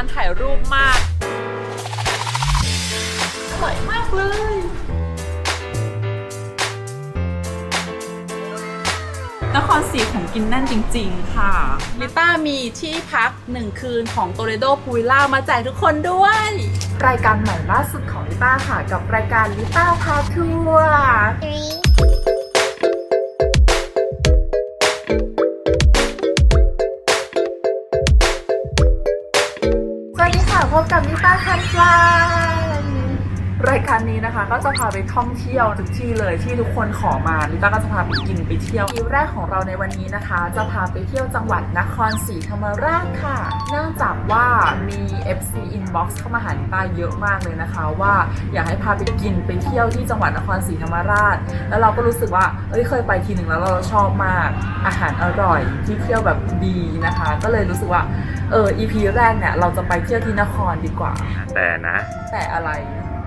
การถ่ายรูปมาก อร่อยมากเลย นครศรีของกินแน่นจริง ๆ ค่ะ ลิต้ามีที่พักหนึ่งคืนของโตเรโดพูวิลล่ามาแจกทุกคนด้วย รายการใหม่ล่าสุดของลิต้าค่ะ กับรายการลิต้าพาทัวร์ส คันฟลา รายการนี้นะคะก็จะพาไปท่องเที่ยวทุกที่เลยที่ทุกคนขอมาลิต้าก็จะพาไปกินไปเที่ยวทีแรกของเราในวันนี้นะคะ จะพาไปเที่ยวจังหวัดนครศรีธรรมราชค่ะ เนื่องจากว่ามี FC inbox เข้ามาหาลิต้าเยอะมากเลยนะคะ ว่าอยากให้พาไปกินไปเที่ยวที่จังหวัดนครศรีธรรมราช แล้วเราก็รู้สึกว่าเอ้ยเคยไปทีหนึ่งแล้วเราชอบมากอาหารอร่อยที่เที่ยวแบบดีนะคะ ก็เลยรู้สึกว่าเออ EP แรกเนี่ยเราจะไปเที่ยวที่นครดีกว่า แต่นะ แต่อะไร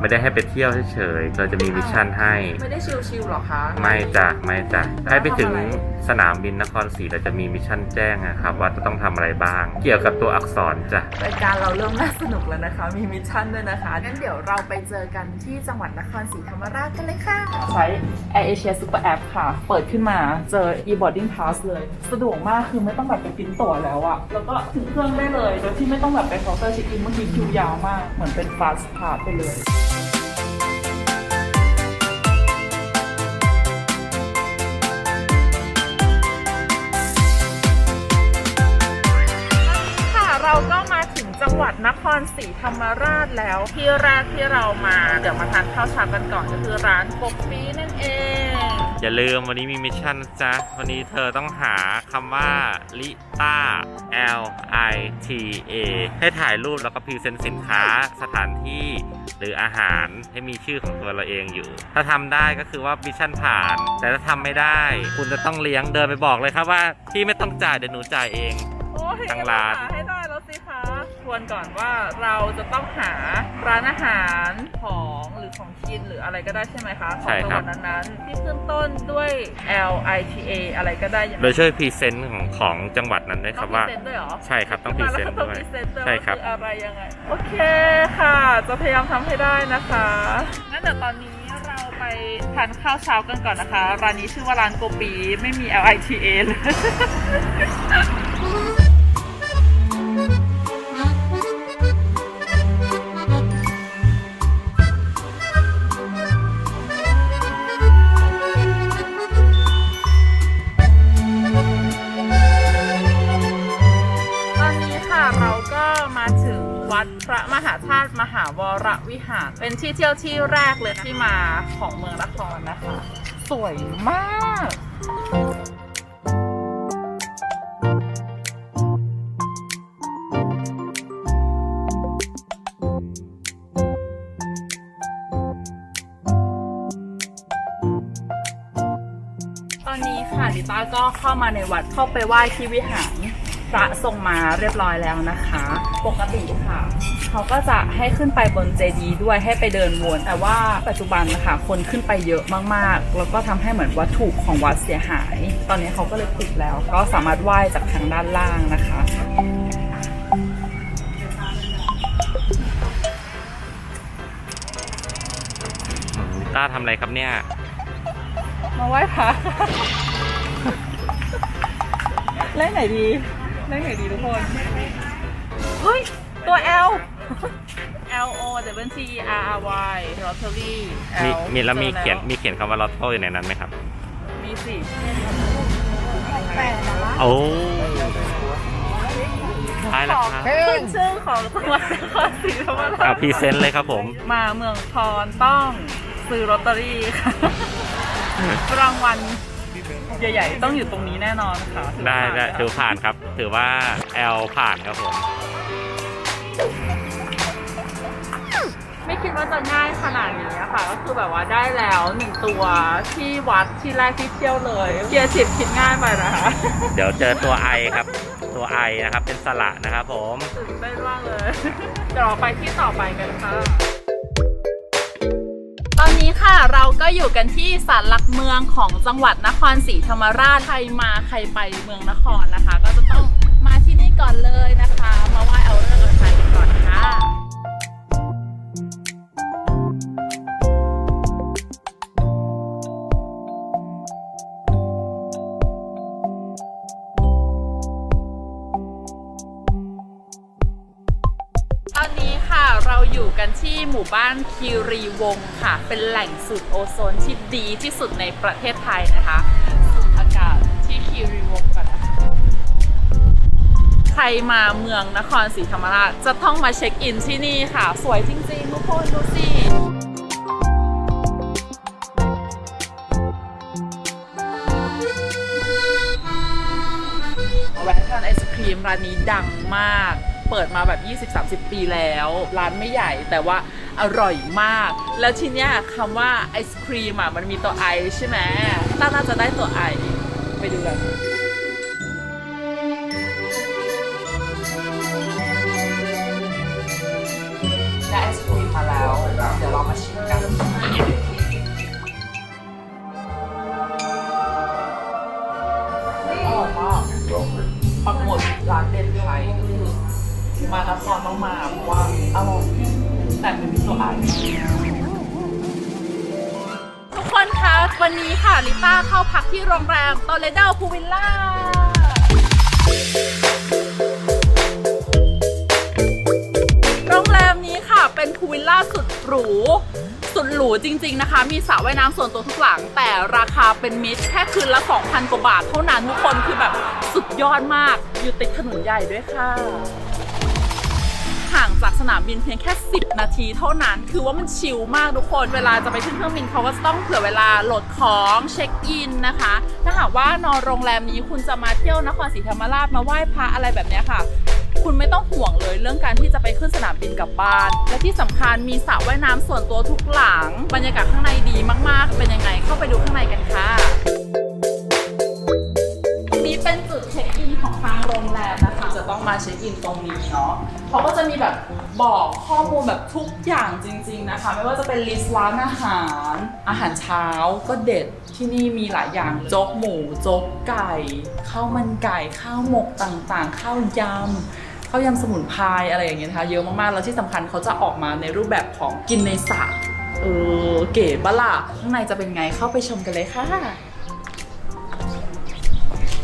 ไม่ได้ให้ไปเที่ยวเฉยๆเราจะมีมิชชั่นให้ ไม่ได้ชิลๆหรอคะไม่จ้ะไม่จ้ะให้ไปถึงทำอะไรสนามบินนครศรีเราจะมีมิชชั่นแจ้งนะครับว่าจะต้องทำอะไรบ้าง เกี่ยวกับตัวอักษรจ้ะรายการเราเริ่มน่าสนุกแล้วนะคะ มีมิชชั่นด้วยนะคะงั้นเดี๋ยวเราไปเจอกันที่จังหวัดนครศรีธรรมราชกันเลยค่ะใช้ Air Asia Super App ค่ะ เปิดขึ้นมาเจอ e-boarding pass เลย สะดวกมากคือไม่ต้องแบบไปปริ้นตั๋วแล้วอะแล้วก็ถึงเครื่องได้เลยโดยที่ไม่ต้องแบบไปเคาน์เตอร์เช็คอินบางทีคิวยาวมากเหมือนเป็น fast pass ไปเลย วัดนครศรีธรรมราชแล้วที่แรกที่เรามา เดี๋ยวมาทานข้าวเช้ากันก่อนก็คือร้านปกปีนั่นเอง อย่าลืมวันนี้มีมิชชั่นนะจ๊ะ วันนี้เธอต้องหาคำว่าลิต้า L I T A ให้ถ่ายรูปแล้วก็พรีเซนต์สินค้าสถานที่หรืออาหารให้มีชื่อของตัวเราเองอยู่ ถ้าทำได้ก็คือว่ามิชชั่นผ่าน แต่ถ้าทำไม่ได้ คุณจะต้องเลี้ยงเดินไปบอกเลยครับว่าพี่ไม่ต้องจ่ายเดี๋ยวหนูจ่ายเอง โอ้ยทางร้านหให้ วนก่อนว่าเราจะต้องหาร้านอาหารของหรือของกินหรืออะไรก็ได้ใช่ไหมคะของใช่จังคหรับวัดนั้นๆที่ขึ้นต้นด้วย L I T A อะไรก็ได้อย่างโดยช่วยพรีเซนต์ของของจังหวัดนั้นด้วยคต้อรับงพรีว่า เซนต์ด้วยเหรอ ใช่ครับต้องพรีเซนต์มาด้วยแล้วก็ต้องพรีเซนต์ด้วย ใช่ครับว่าคืออะไรยังไง โอเคค่ะ จะพยายามทำให้ได้นะคะ งั้นเดี๋ยวตอนนี้เราไปทานข้าวเช้ากันก่อนนะคะ ร้านนี้ชื่อว่าร้านโกปี ไม่มี L I T A เลย ระมหาธาตุมหาวรวิหาร เป็นที่เที่ยวที่แรกเลยที่มาของเมืองนครนะคะ สวยมากตอนนี้ค่ะลิต้าก็เข้ามาในวัดเข้าไปไหว้ที่วิหารพระทรงมาเรียบร้อยแล้วนะคะ ปกติค่ะ เขาก็จะให้ขึ้นไปบนเจดีย์ด้วยให้ไปเดินวนแต่ว่าปัจจุบันนะคะคนขึ้นไปเยอะมากๆ แล้วก็ทำให้เหมือนวัตถุของวัดเสียหาย ตอนนี้เขาก็เลยปิดแล้ว ก็สามารถไหว้จากทางด้านล่างนะคะต้าทำอะไรครับเนี่ย มาไหว้พระเลขไหนดี เลขไหนดีทุกคน เฮ้ย ตัว L L O W T R R Y Rotary มี L มีแล้วมีจอเขียนมีเขียนคำว่าลอตโต้อยู่ในนั้นไหมครับ มีสิโอ้ได้แล้วครับขึ้นชื่อของจังหวัดนครศรีธรรมราอ่าชพรีเซนต์เลยครับผม มาเมืองพรต้องซื้อลอตเตอรี่ค่ะรางวัลใหญ่ๆ ต้องอยู่ตรงนี้แน่นอนค่ะถือได้ว่าได้ถือผ่านครับ ถือว่า L ผ่านครับผม ดว่าจะง่ายขนาดนี้อะค่ะ ก็คือแบบว่าได้แล้วหนึ่งตัวที่วัดที่แรกที่เที่ยวเลยเกียร์สิบคิดง่ายไปนะคะเดี๋ยวเจอตัว I ครับ ตัว I นะครับเป็นสระนะครับผมตื่นเต้นมากเลยเดี๋ยวเราไปที่ต่อไปกันค่ะตอนนี้ค่ะเราก็อยู่กันที่ศาลหลักเมืองของจังหวัดนครศรีธรรมราชใครมาใครไปเมืองนครนะคะ ก็จะต้องมาที่นี่ก่อนเลยนะคะ มาไหว้เอาเลิกษ์เอาชัยกันก่อนอน มู่บ้านคีรีวงค่ะ เป็นแหล่งสูตรโอโซนที่ดีที่สุดในประเทศไทยนะคะสูดอากาศที่คีรีวงกันนะคะใครมาเมืองนครศรีธรรมราชจะต้องมาเช็คอินที่นี่ค่ะ สวยจริงๆทุกคนดูสิแวะทานไอศครีมร้านนี้ดังมาก เปิดมาแบบ 20-30 ปีแล้ว ร้านไม่ใหญ่แต่ว่า อร่อยมาก แล้วทีเนี้ยคำว่าไอศครีมอะมันมีตัวไอใช่ไหมต้าน่าจะได้ตัวไอไปดูกันได้ไอศครีมมาแล้ว เดี๋ยวเรามาชิมกันอร่อยมากปักหมดร้านเด็ดไทยคือมานครต้องมาเพราะว่าอร่อย แต่ไม่มีตัวไอทุกคนคะวันนี้ค่ะลิต้าเข้าพักที่โรงแรมโตเลโดพูวิลล่าโรงแรมนี้ค่ะเป็นพูลวิลล่าสุดหรูสุดหรูจริง ๆนะคะ มีสระว่ายน้ำส่วนตัวทุกหลัง แต่ราคาเป็นมิตรแค่คืนละ 2,000 กว่าบาทเท่านั้นทุกคนคือแบบสุดยอดมาก อยู่ติดถนนใหญ่ด้วยค่ะ สนามบินเพียงแค่ 10 นาทีเท่านั้น คือว่ามันชิลมากทุกคน เวลาจะไปขึ้นเครื่องบินเขาก็จะต้องเผื่อเวลาโหลดของเช็คอินนะคะ ถ้าหากว่านอนโรงแรมนี้คุณจะมาเที่ยวนครศรีธรรมราชมาไหว้พระอะไรแบบเนี้ยค่ะคุณไม่ต้องห่วงเลยเรื่องการที่จะไปขึ้นสนามบินกลับบ้าน และที่สำคัญมีสระว่ายน้ำส่วนตัวทุกหลัง บรรยากาศข้างในดีมากๆ เป็นยังไงเข้าไปดูข้างในกันค่ะตรงนี้เป็นจุดเช็คอินของทางโรงแรมนะคะ จะต้องมาเช็คอินตรงนี้เนาะเขาก็จะมีแบบ บอกข้อมูลแบบทุกอย่างจริง ๆนะคะ ไม่ว่าจะเป็นลิสต์ร้านอาหาร อาหารเช้าก็เด็ดที่นี่มีหลายอย่างโจ๊กหมูโจ๊กไก่ข้าวมันไก่ข้าวหมกต่างๆ ข้าวยำข้าวยำสมุนไพรอะไรอย่างเงี้ยนะคะเยอะมากๆแล้วที่สำคัญเขาจะออกมาในรูปแบบของกินในสระเออเก๋บล่ะข้างในจะเป็นไงเข้าไปชมกันเลยค่ะ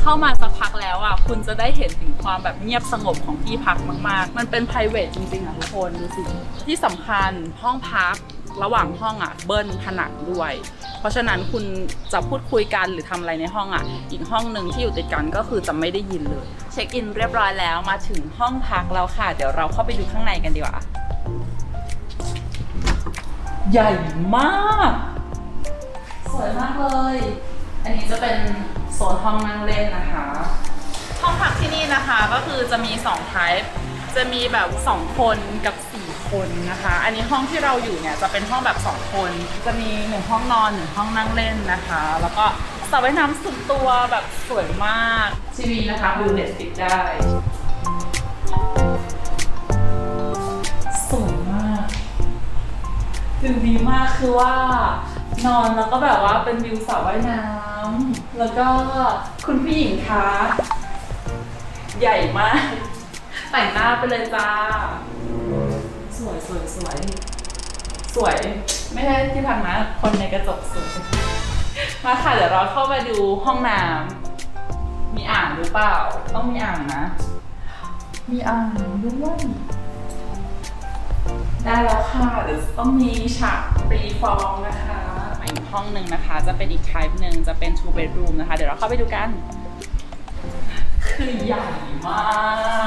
เข้ามาสักพักแล้วอะคุณจะได้เห็นถึงความแบบเงียบสงบของที่พักมาก ๆ มันเป็น p r i v a t จริงๆอะทุกคนดูสิที่สำคัญห้องพักระหว่างห้องอะเบิ้ลผนังด้วย เพราะฉะนั้นคุณจะพูดคุยกันหรือทำอะไรในห้องอะ อีกห้องหนึ่งที่อยู่ติดกันก็คือจะไม่ได้ยินเลย เช็คอินเรียบร้อยแล้วมาถึงห้องพักแล้วค่ะ เดี๋ยวเราเข้าไปดูข้างในกันดีกว่า ใหญ่มาก สวยมากเลย อันนี้จะเป็นโซนห้องนั่งเล่นนะคะ ห้องพักที่นี่นะคะก็คือจะมี2 type จะมีแบบ 2 คนกับ 4 คนนะคะ อันนี้ห้องที่เราอยู่เนี่ยจะเป็นห้องแบบ 2 คน จะมีหนึ่งห้องนอนหนึ่งห้องนั่งเล่นนะคะ แล้วก็สระว่ายน้ำสุดตัวแบบสวยมากทีวีนะคะดูเน็ตฟิกได้สวยมากวิวดีมากคือว่านอนแล้วก็แบบว่าเป็นวิวสระว่ายน้ำ แล้วก็คุณผู้หญิงคะ ใหญ่มาก แต่งหน้าไปเลยจ้า สวยสวยสวย สวย ไม่ใช่ที่พักนะ คนในกระจกสวย มาค่ะ เดี๋ยวเราเข้าไปดูห้องน้ำ มีอ่างหรือเปล่า ต้องมีอ่างนะ มีอ่างด้วย ได้แล้วค่ะ เดี๋ยวต้องมีฉากตีฟองนะคะ อีกห้องหนึ่งนะคะ จะเป็นอีก type หนึ่งจะเป็น two bedroom นะคะ เดี๋ยวเราเข้าไปดูกัน คือใหญ่มา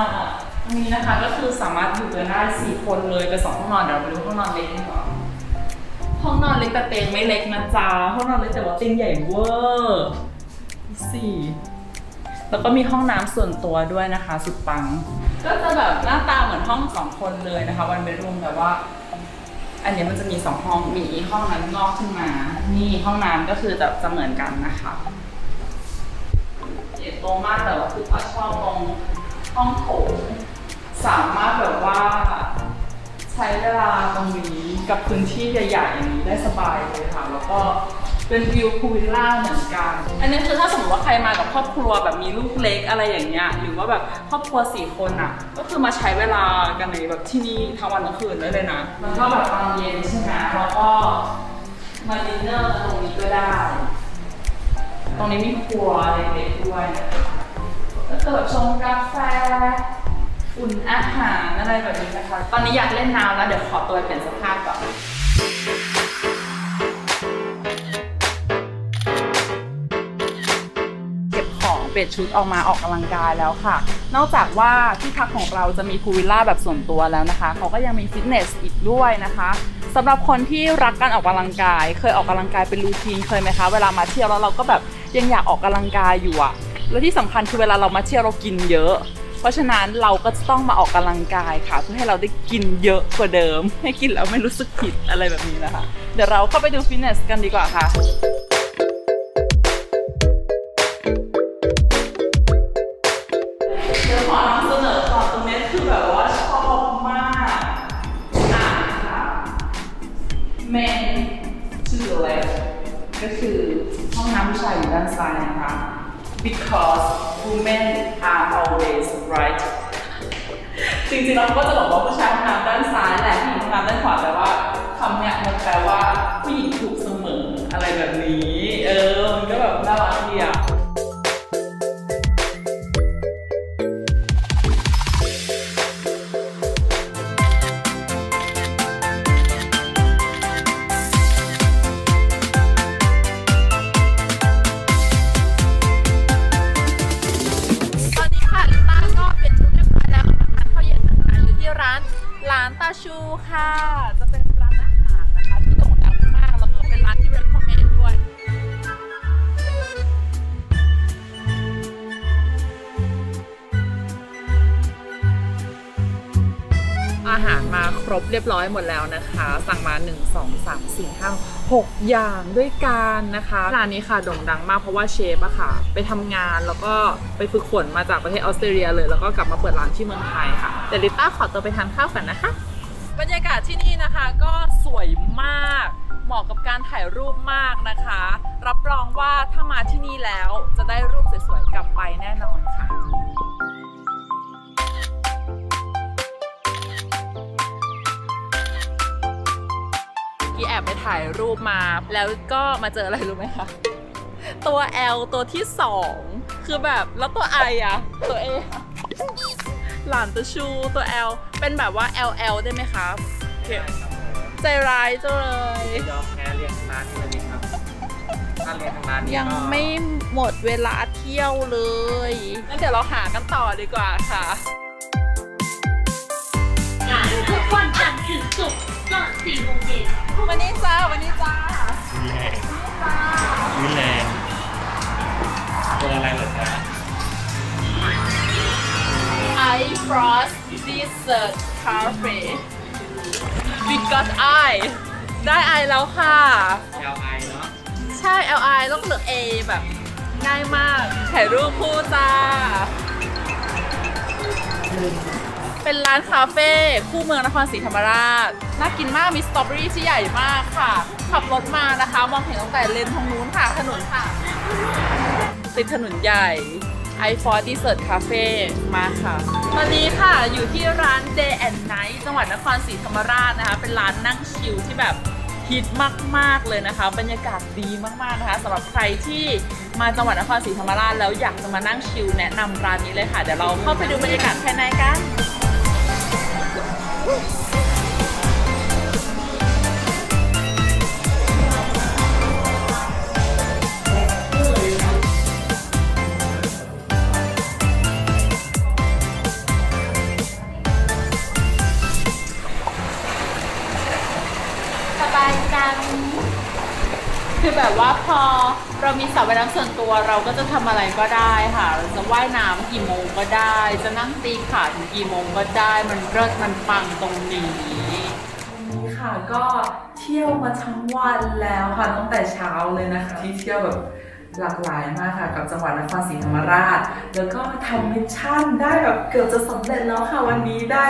กตรงนี้นะคะก็คือสามารถอยู่กันได้สี่คนเลยเป็นสองห้องนอนเดี๋ยวเราไปดูห้องนอนเล็กดีกว่าห้องนอนเล็กแต่เตียงไม่เล็กนะจ๊ะห้องนอนเล็กแต่ว่าเตียงใหญ่เวอร์สี่แล้วก็มีห้องน้ำส่วนตัวด้วยนะคะ สุดปัง ก็จะแบบหน้าตาเหมือนห้องสองคนเลยนะคะวันเบดรูมแต่ว่า อันนี้มันจะมีสองห้องมีห้องนั้นงอกขึ้นมา นี่ห้องน้ำก็คือจะจะเหมือนกันนะคะใหญ่โตมากแต่ว่าคือป้าชอบตรงห้องโถงสามารถแบบว่าใช้เวลาตรงนี้กับพื้นที่ใหญ่ๆอย่างนี้ได้สบายเลยค่ะ แล้วก็ เป็นวิวพูลวิลล่าเหมือนกัน อันนี้คือถ้าสมมติว่าใครมากับครอบครัวแบบมีลูกเล็กอะไรอย่างเงี้ย หรือว่าแบบครอบครัวสี่คนอะ ก็คือมาใช้เวลากันในแบบที่นี่ทั้งวันทั้งคืนได้เลยนะ มันก็แบบตอนเย็นใช่ไหมแล้วก็มาดินเนอร์ตรงนี้ก็ได้ ตรงนี้มีครัวเล็กๆด้วยนะคะก็เกิดชงกาแฟอุ่นแออาหารอะไรแบบนี้นะคะ ตอนนี้อยากเล่นน้ำแล้วเดี๋ยวขอตัวไปเปลี่ยนเสื้อผ้าก่อน เปลี่ยนชุดออกมาออกกำลังกายแล้วค่ะ นอกจากว่าที่พักของเราจะมีพูลวิลล่าแบบส่วนตัวแล้วนะคะ เขาก็ยังมีฟิตเนสอีกด้วยนะคะสำหรับคนที่รักการออกกำลังกาย เคยออกกำลังกายเป็นรูทีนเคยไหมคะ เวลามาเที่ยวแล้วเราก็แบบยังอยากออกกำลังกายอยู่อะแล้วที่สำคัญคือเวลาเรามาเที่ยวเรากินเยอะ เพราะฉะนั้นเราก็จะต้องมาออกกำลังกายค่ะ เพื่อให้เราได้กินเยอะกว่าเดิม ให้กินแล้วไม่รู้สึกผิดอะไรแบบนี้นะคะ เดี๋ยวเราเข้าไปดูฟิตเนสกันดีกว่าค่ะ women are always right จริงๆเราก็จะบอกว่าผู้ชายทำงานด้านซ้ายแหละผู้หญิงทำงานด้านขวาแต่ว่าคำเนี้ยมันแปลว่าผู้หญิงถูก ยบร้อยหมดแล้วนะคะ สั่งมา 1 2 3 4 5 6 อย่างด้วยกันนะคะร้านนี้ค่ะโด่งดังมากเพราะว่าเชฟอะค่ะ ไปทำงานแล้วก็ไปฝึกฝนมาจากประเทศออสเตรเลียเลย แล้วก็กลับมาเปิดร้านที่เมืองไทยค่ะแต่ลิต้าขอตัวไปทานข้าวกันนะคะ บรรยากาศที่นี่นะคะก็สวยมากเหมาะกับการถ่ายรูปมากนะคะ รับรองว่าถ้ามาที่นี่แล้วจะได้รูปสวยๆกลับไปแน่นอนค่ะ ที่แอบไปถ่ายรูปมา แล้วก็มาเจออะไรรู้ไหมคะ ตัว L ตัวที่ 2 คือแบบแล้วตัว I อะตัว A อะหลานตัวชูตัว L เป็นแบบว่า LL ได้ไหมคะโอเคใจร้ายจังเลยยอมแพ้เรียงร้านนี้เลยดีครับถ้าเรียงทางร้านนี้ยังก็ไม่หมดเวลาเที่ยวเลยงั้นเดี๋ยวเราหากันต่อดีกว่าค่ะทุกวันจันทร์ถึงศุกร์เลิกสี่โมงเย็น วันนี้จ้า วันนี้จ้าแรงวิแรงตัวอะไรเหรอจ๊ะ I Frost Dessert Cafe We got I ได้ I แล้วค่ะ LI เนาะ ใช่ LI ต้องเหลือ A แบบง่ายมาก ถ่ายรูปคู่จ้า เป็นร้านคาเฟ่คู่เมืองนครศรีธรรมราช น่ากินมาก มีสตรอเบอรี่ที่ใหญ่มากค่ะ ขับรถมานะคะ มองเห็นตั้งแต่เลนทางนู้นค่ะ ถนนค่ะ ติดถนนใหญ่ i f o r Dessert Cafe มาค่ะ ตอนนี้ค่ะอยู่ที่ร้าน Day and Night จังหวัดนครศรีธรรมราชนะคะ เป็นร้านนั่งชิลที่แบบฮิตมาก ๆ เลยนะคะ บรรยากาศดีมาก ๆ นะคะสำหรับใครที่มาจังหวัดนครศรีธรรมราชแล้วอยากจะมานั่งชิลแนะนำร้านนี้เลยค่ะ เดี๋ยวเราเข้าไปดูบรรยากาศภายในกัน สบายจัง คือแบบว่าพอ เรามีสระว่ายน้ำส่วนตัวเราก็จะทำอะไรก็ได้ค่ะเราจะว่ายน้ำกี่โมงก็ได้ จะนั่งตีขาถึงกี่โมงก็ได้ มันเลิศมันปังตรงนี้ วันนี้ค่ะก็เที่ยวมาทั้งวันแล้วค่ะตั้งแต่เช้าเลยนะคะ ที่เที่ยวแบบ หลากหลายมากค่ะกับจังหวัดนครศรีธรรมราช แล้วก็ทำมิชชั่นได้แบบเกือบจะสำเร็จแล้วค่ะวันนี้ได้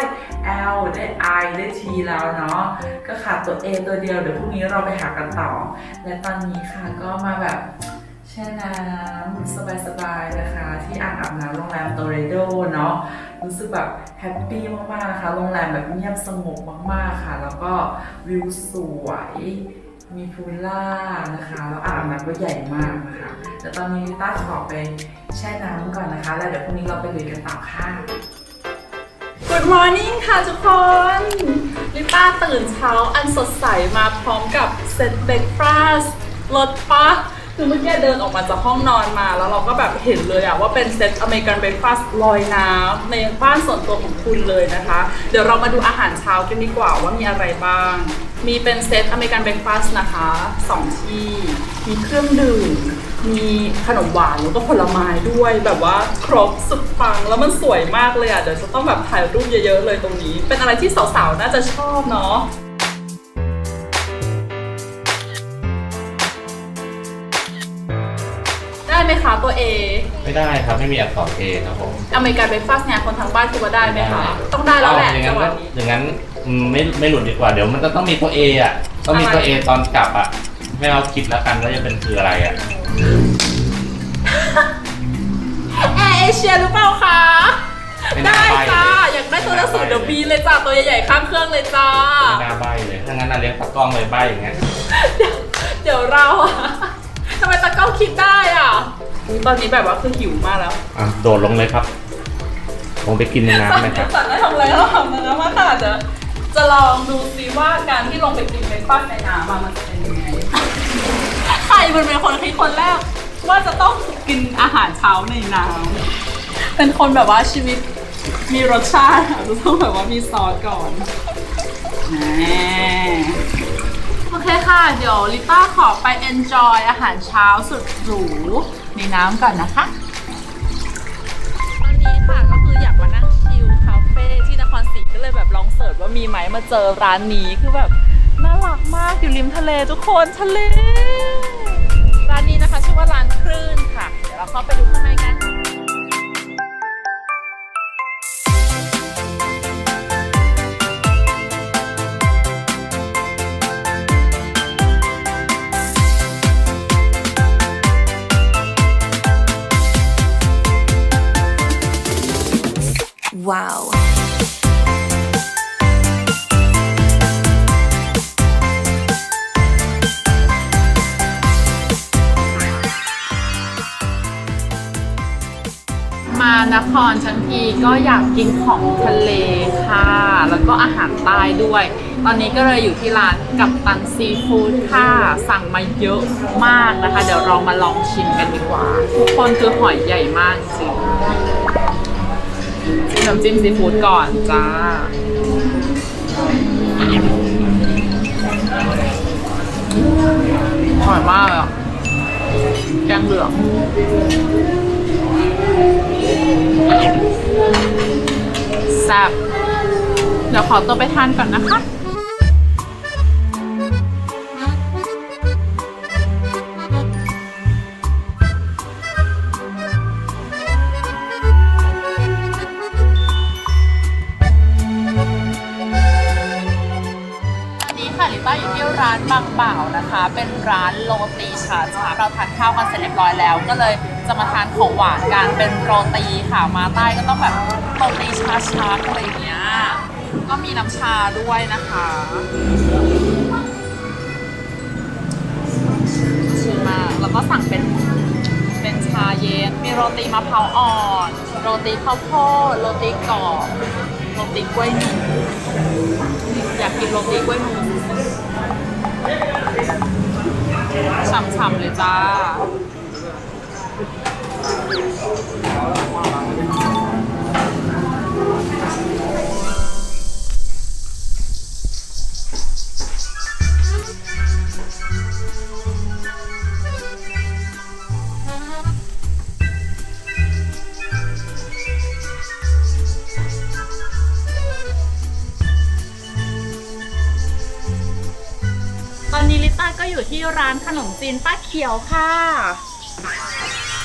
L ได้ I ได้ T แล้วเนาะก็ขาดตัว A ตัวเดียวเดี๋ยวพรุ่งนี้เราไปหากันต่อ และตอนนี้ค่ะก็มาแบบแช่น้ำสบายๆนะคะ ที่อ่างอาบน้ำโรงแรมโตเรโดเนาะรู้สึกแบบแฮปปี้มากๆนะคะโรงแรมแบบเงียบสงบมากๆค่ะ แล้วก็วิวสวย มีพูลล่านะคะ แล้วอ่างอาบน้ำก็ใหญ่มากนะคะแต่ตอนนี้ลิต้าขอไปแช่น้ำก่อนนะคะ แล้วเดี๋ยวพรุ่งนี้เราไปลุยกันต่อค่ะ Good Good morning ค่ะทุกคนลิต้าตื่นเช้าอันสดใสมาพร้อมกับเซตเบรกฟาสรถปะคือเมื่อกี้เดินออกมาจากห้องนอนมา แล้วเราก็แบบเห็นเลยอะว่าเป็นเซตอเมริกันเบรกฟาสลอยน้ำในบ้านส่วนตัวของคุณเลยนะคะ เดี๋ยวเรามาดูอาหารเช้ากันดีกว่าว่ามีอะไรบ้าง มีเป็นเซตอเมริกันเบรกฟาสนะคะสองที่ มีเครื่องดื่ม มีขนมหวานแล้วก็ผลไม้ด้วยแบบว่าครบสุดปังแล้วมันสวยมากเลยอะ เดี๋ยวจะต้องแบบถ่ายรูปเยอะๆเลยตรงนี้ เป็นอะไรที่สาวๆ น่าจะชอบเนาะได้ไหมคะตัว A ไม่ได้ครับไม่มีอักษร A ครับผมอเมริกันเบรคฟาสต์เนี่ยคนทางบ้านคิดว่าได้ไหมคะ ต้องได้แล้วแหละเอาอย่างจันั้งนหก็วะนี้ อย่างนั้น อืมไม่ไม่หลุดดีกว่าเดี๋ยวมันจะต้องมีตัว A อะ ต้องมีตัวอะไร A ตอนกลับอะ ไม่เอาคิดแล้วกันว่าจะเป็นคืออะไรอะแอร์เอเชียหรือเปล่าคะ ไม่น่าได้ใบ้จ้าเลยอยากได้ตัวหนังสือเดอะบีเลยจ้าตัวใหญ่ๆข้างเครื่องเลยจ้า ไม่น่าใบเลยถ้างั้นน่าเลี้ยงตากล้องเลยใบอย่างเงี้ยเดี๋ยวเราอะทำไมตะกล้องคิดได้อะอุ๊ยตอนนี้แบบว่าคือหิวมากแล้วอะโดดลงเลยครับลงไปกินในน้ำเลยครับ สั่งได้ทำอะไรก็ทำนะว่าค่ะจะ จะลองดูซิว่าการที่ลงไปกินเบรคฟาสต์ในน้ำอะมันจะเป็นยังไง ใครมันเป็นคนคิดคนแรก ว่าจะต้องกินอาหารเช้าในน้ำเป็นคนแบบว่าชีวิตมีรสชาติอะจะต้องแบบว่ามีซอสก่อนแหมโอเคค่ะ เดี๋ยวลิต้าขอไป enjoy อาหารเช้าสุดหรูในน้ำก่อนนะคะ ว่ามีไหมมาเจอร้านนี้คือแบบน่ารักมากอยู่ริมทะเลทุกคนทะเล ร้านนี้นะคะชื่อว่าร้านคลื่นค่ะ เดี๋ยวเราเข้าไปดูข้างในกัน ครชั้นทีก็อยากกินของทะเลค่ะ แล้วก็อาหารใต้ด้วย ตอนนี้ก็เลยอยู่ที่ร้านกับตันซีฟู้ดค่ะ สั่งมาเยอะมากนะคะ เดี๋ยวเรามาลองชิมกันดีกว่า ทุกคนคือหอยใหญ่มากจริงจิ้มน้ำจิ้มซีฟู้ดก่อนจ้าหอยมากเลยอะแกงเหลือง แซ่บเดี๋ยวขอตัวไปทานก่อนนะคะ ร้านบางบ่าวนะคะ เป็นร้านโรตีชาชาเราทานข้าวกันเสร็จเรียบร้อยแล้ว ก็เลยจะมาทานของหวานกันเป็นโรตีค่ะมาใต้ก็ต้องแบบโรตีชาชาอะไรอย่างเงี้ยก็มีน้ำชาด้วยนะคะชื่อมากแล้วก็สั่งเป็นเป็นชาเย็น มีโรตีมะพร้าวอ่อน โรตีข้าวโพดโรตีกรอบโรตีกล้วยหนูอยากกินโรตีกล้วยหมู ฉ่ำๆเลยจ้าานขนมจีนป้าเขียวค่ะ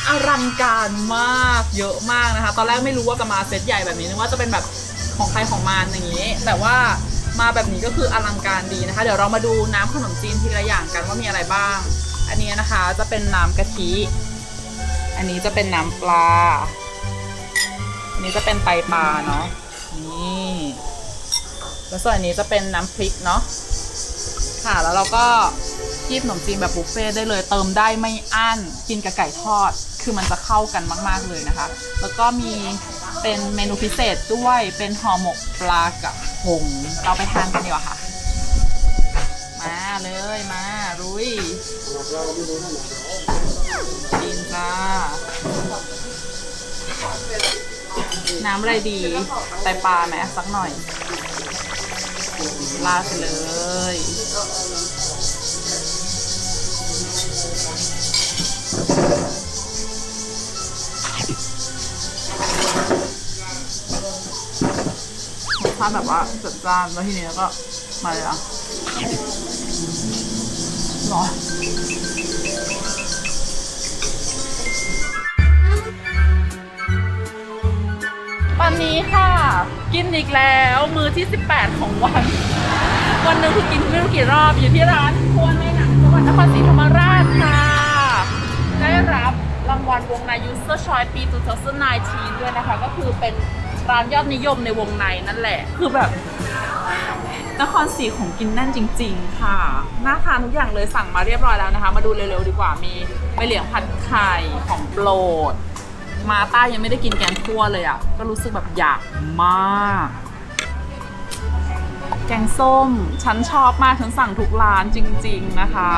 อลังการมากเยอะมากนะคะ ตอนแรกไม่รู้ว่าจะมาเซตใหญ่แบบนี้นึกว่าจะเป็นแบบของใครของมันอย่างนี้ แต่ว่ามาแบบนี้ก็คืออลังการดีนะคะ เดี๋ยวเรามาดูน้ำขนมจีนทีละอย่างกันว่ามีอะไรบ้าง อันนี้นะคะจะเป็นน้ำกะทิ อันนี้จะเป็นน้ำปลา อันนี้จะเป็นไตปลาเนาะ นี่ แล้วส่วนอันนี้จะเป็นน้ำพริกเนาะ ค่ะ แล้วเราก็ คีบขนมจีนแบบบุฟเฟ่ต์ได้เลย เติมได้ไม่อั้นกินกับไก่ทอด คือมันจะเข้ากันมาก ๆเลยนะคะ แล้วก็มีเป็นเมนูพิเศษด้วยเป็นห่อหมกปลากระพงเราไปทานกันดีกว่าค่ะ มาเลยมารุยกินจ้าน้ำอะไรดีไตปลาไหมสักหน่อยลาดไปเลย รสชาติแบบว่าจัดจ้านแล้วทีนี้ก็มาเลยอะร้อนตอนนี้ค่ะ กินอีกแล้วมือที่ 18 ของวัน วันหนึ่งคือกินไม่รู้กี่รอบอยู่ที่ร้านครัวในหนังจังหวัดนครศรีธรรมราชค่ะ ได้รับรางวัลวงใน User Choice ปี 2019 ด้วยนะคะ ก็คือเป็นร้านยอดนิยมในวงในนั่นแหละ คือแบบนครศรีของกินแน่นจริง ๆ ค่ะ น่าทานทุกอย่างเลยสั่งมาเรียบร้อยแล้วนะคะ มาดูเร็วๆดีกว่า มีใบเหลียงผัดไข่ของโปรด มาใต้ยังไม่ได้กินแกงคั่วเลยอะ่ะ ก็รู้สึกแบบอยากมาก แกงส้ม ฉันชอบมาก ฉันสั่งทุกร้านจริง ๆ นะคะ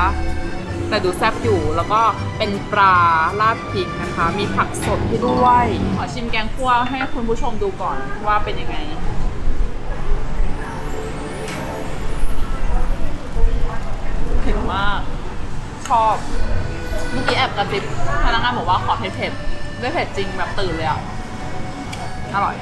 แต่ดูแซ่บอยู่แล้วก็เป็นปลาราดพริกนะคะ มีผักสดให้ด้วย ขอชิมแกงคั่วให้คุณผู้ชมดูก่อนว่าเป็นยังไงเผ็ดมาก ชอบ เมื่อกี้แอบกระซิบพนักงานบอกว่าขอเผ็ดๆไม่เผ็ดจริงแบบตื่นเลยอะ อร่อย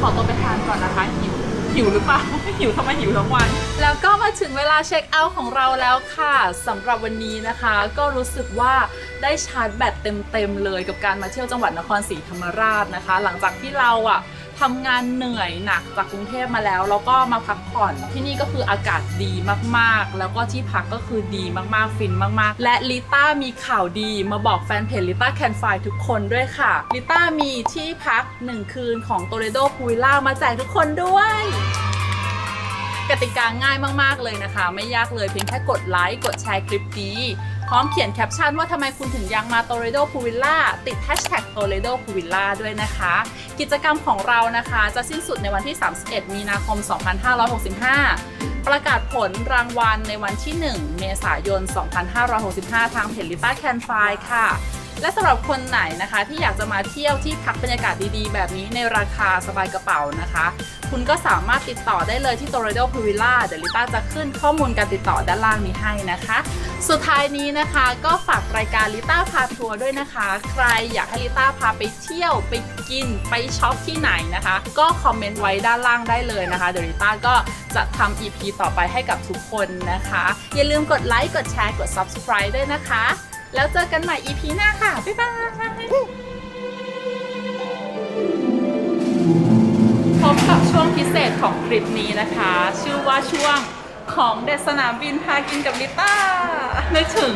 ขอตัวไปทานก่อนนะคะหิว หิวหรือเปล่า หิวทำไมหิวทั้งวัน แล้วก็มาถึงเวลาเช็คเอาท์ของเราแล้วค่ะสำหรับวันนี้นะคะ ก็รู้สึกว่าได้ชาร์จแบตเต็มๆเลยกับการมาเที่ยวจังหวัดนครศรีธรรมราชนะคะ หลังจากที่เราอะ ทำงานเหนื่อยหนักจากกรุงเทพมาแล้ว แล้วก็มาพักผ่อนที่นี่ก็คืออากาศดีมากๆ แล้วก็ที่พักก็คือดีมากๆฟินมากๆ และลิต้ามีข่าวดีมาบอกแฟนเพจลิต้าแคนไฟทุกคนด้วยค่ะลิต้ามีที่พัก 1 คืนของโตเรโดพูวิลล่ามาแจกทุกคนด้วยกติกาง่ายมากๆเลยนะคะ ไม่ยากเลยเพียงแค่กดไลค์กดแชร์คลิปนี้ พร้อมเขียนแคปชั่นว่าทำไมคุณถึงยังมาโตเรโดพูวิลล่าติดแฮชแท็กโตเรโดพูวิลล่าด้วยนะคะ กิจกรรมของเรานะคะจะสิ้นสุดในวันที่ 31 มีนาคม 2565 ประกาศผลรางวัลในวันที่ 1 เมษายน 2565 ทางเพจลิต้าแคนไฟค่ะ และสำหรับคนไหนนะคะที่อยากจะมาเที่ยวที่พักบรรยากาศดีๆ แบบนี้ในราคาสบายกระเป๋านะคะ คุณก็สามารถติดต่อได้เลยที่ Tornado p u v i l l a เดี๋ยวลิต้าจะขึ้นข้อมูลการติดต่อด้านล่างนี้ให้นะคะ สุดท้ายนี้นะคะก็ฝากรายการลิต้าพาทัวร์ด้วยนะคะ ใครอยากให้ลิต้าพาไปเที่ยวไปกินไปช็อปที่ไหนนะคะ ก็คอมเมนต์ไว้ด้านล่างได้เลยนะคะเดี๋ยวลิต้าก็จะทำ EP ต่อไปให้กับทุกคนนะคะ อย่าลืมกดไลค์กดแชร์กด Subscribe ด้วยนะคะ แล้วเจอกันใหม่ EP หน้าค่ะ บ๊ายบายพบกับช่วงพิเศษของคลิปนี้นะคะ ชื่อว่าช่วงของเด็ดสนามบินพากินกับลิต้านึกถึง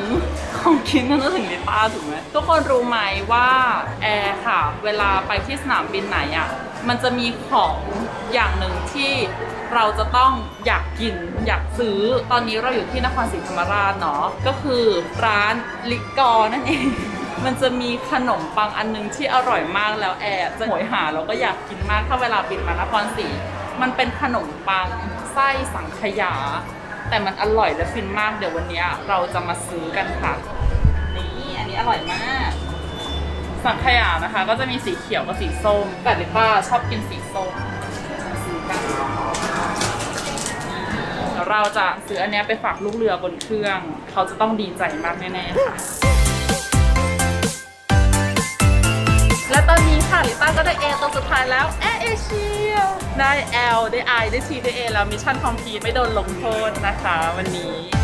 ของกินก็นึกถึงลิต้าถูกไหมทุกคนรู้ไหมว่าแอร์ค่ะ เวลาไปที่สนามบินไหนอะ่ะมันจะมีของอย่างหนึ่งที่ เราจะต้องอยากกินอยากซื้อตอนนี้เราอยู่ที่นครศรีธรรมราชเนาะก็คือร้านลิกอนั่นเอง มันจะมีขนมปังอันนึงที่อร่อยมากแล้วแอร์จะโหยหาแล้วก็อยากกินมากถ้าเวลาบินมานครศรีมันเป็นขนมปังไส้สังขยา แต่มันอร่อยและฟินมากเดี๋ยววันนี้เราจะมาซื้อกันค่ะนี่อันนี้อร่อยมาก สังขยานะคะ ก็จะมีสีเขียวกับสีส้มแต่ลิต้าชอบกินสีส้ม เราจะซื้ออันเนี้ยไปฝากลูกเรือบนเครื่อง เขาจะต้องดีใจมากแน่ๆค่ะ และตอนนี้ค่ะลิต้าก็ได้ A ตัวสุดท้ายแล้วแอร์เอเชียได้ L ได้ I ได้ T ได้ A แล้วมิชชั่นคอมพลีทไม่โดนลงโทษนะคะ วันนี้